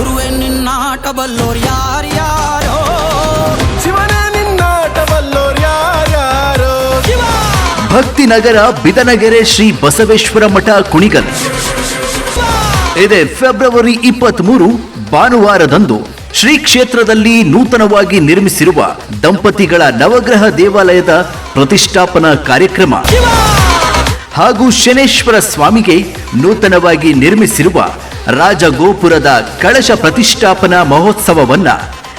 ಗುರುವೆ ನಿನ್ನಾಟ ಬಲ್ಲೋರ್ ಯಾರ್ಯಾರೋ ಶಿವನ ನಿನ್ನಾಟ ಬಲ್ಲೋರ್ ಯಾರ್ಯಾರೋ ಶಿವ! ಭಕ್ತಿನಗರ ಬಿದನಗೆರೆ ಶ್ರೀ ಬಸವೇಶ್ವರ ಮಠ ಕುಣಿಗಲ್. ಇದೆ ಫೆಬ್ರವರಿ ಇಪ್ಪತ್ತ್ ಮೂರು ಭಾನುವಾರದಂದು ಶ್ರೀ ಕ್ಷೇತ್ರದಲ್ಲಿ ನೂತನವಾಗಿ ನಿರ್ಮಿಸಿರುವ ದಂಪತಿಗಳ ನವಗ್ರಹ ದೇವಾಲಯದ ಪ್ರತಿಷ್ಠಾಪನಾ ಕಾರ್ಯಕ್ರಮ. ಹಾಗೂ ಶನೇಶ್ವರ ಸ್ವಾಮಿಗೆ ನೂತನವಾಗಿ ನಿರ್ಮಿಸಿರುವ ರಾಜಗೋಪುರದ ಕಳಶ ಪ್ರತಿಷ್ಠಾಪನಾ ಮಹೋತ್ಸವವನ್ನ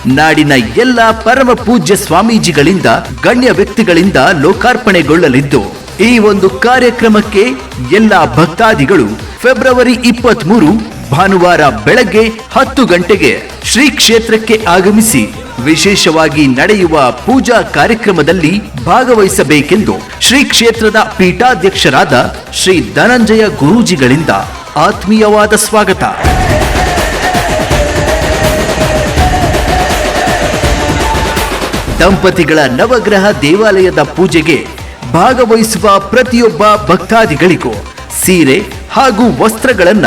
ನಾಡಿನ ಎಲ್ಲ ಪರಮ ಪೂಜ್ಯ ಸ್ವಾಮೀಜಿಗಳಿಂದ, ಗಣ್ಯ ವ್ಯಕ್ತಿಗಳಿಂದ ಲೋಕಾರ್ಪಣೆಗೊಳ್ಳಲಿದ್ದು, ಈ ಒಂದು ಕಾರ್ಯಕ್ರಮಕ್ಕೆ ಎಲ್ಲ ಭಕ್ತಾದಿಗಳು ಫೆಬ್ರವರಿ ಇಪ್ಪತ್ತ್ ಮೂರು ಭಾನುವಾರ ಬೆಳಗ್ಗೆ ಹತ್ತು ಗಂಟೆಗೆ ಶ್ರೀ ಕ್ಷೇತ್ರಕ್ಕೆ ಆಗಮಿಸಿ ವಿಶೇಷವಾಗಿ ನಡೆಯುವ ಪೂಜಾ ಕಾರ್ಯಕ್ರಮದಲ್ಲಿ ಭಾಗವಹಿಸಬೇಕೆಂದು ಶ್ರೀ ಕ್ಷೇತ್ರದ ಪೀಠಾಧ್ಯಕ್ಷರಾದ ಶ್ರೀ ಧನಂಜಯ ಗುರೂಜಿಗಳಿಂದ ಆತ್ಮೀಯವಾದ ಸ್ವಾಗತ. ದಂಪತಿಗಳ ನವಗ್ರಹ ದೇವಾಲಯದ ಪೂಜೆಗೆ ಭಾಗವಹಿಸುವ ಪ್ರತಿಯೊಬ್ಬ ಭಕ್ತಾದಿಗಳಿಗೂ ಸೀರೆ ಹಾಗೂ ವಸ್ತ್ರಗಳನ್ನ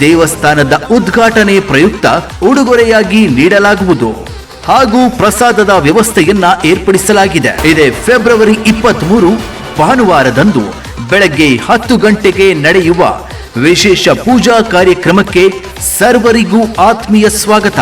ದೇವಸ್ಥಾನದ ಉದ್ಘಾಟನೆ ಪ್ರಯುಕ್ತ ಉಡುಗೊರೆಯಾಗಿ ನೀಡಲಾಗುವುದು ಹಾಗೂ ಪ್ರಸಾದದ ವ್ಯವಸ್ಥೆಯನ್ನ ಏರ್ಪಡಿಸಲಾಗಿದೆ. ಇದೇ ಫೆಬ್ರವರಿ ಇಪ್ಪತ್ತ್ ಭಾನುವಾರದಂದು ಬೆಳಗ್ಗೆ ಹತ್ತು ಗಂಟೆಗೆ ನಡೆಯುವ ವಿಶೇಷ ಪೂಜಾ ಕಾರ್ಯಕ್ರಮಕ್ಕೆ ಸರ್ವರಿಗೂ ಆತ್ಮೀಯ ಸ್ವಾಗತ.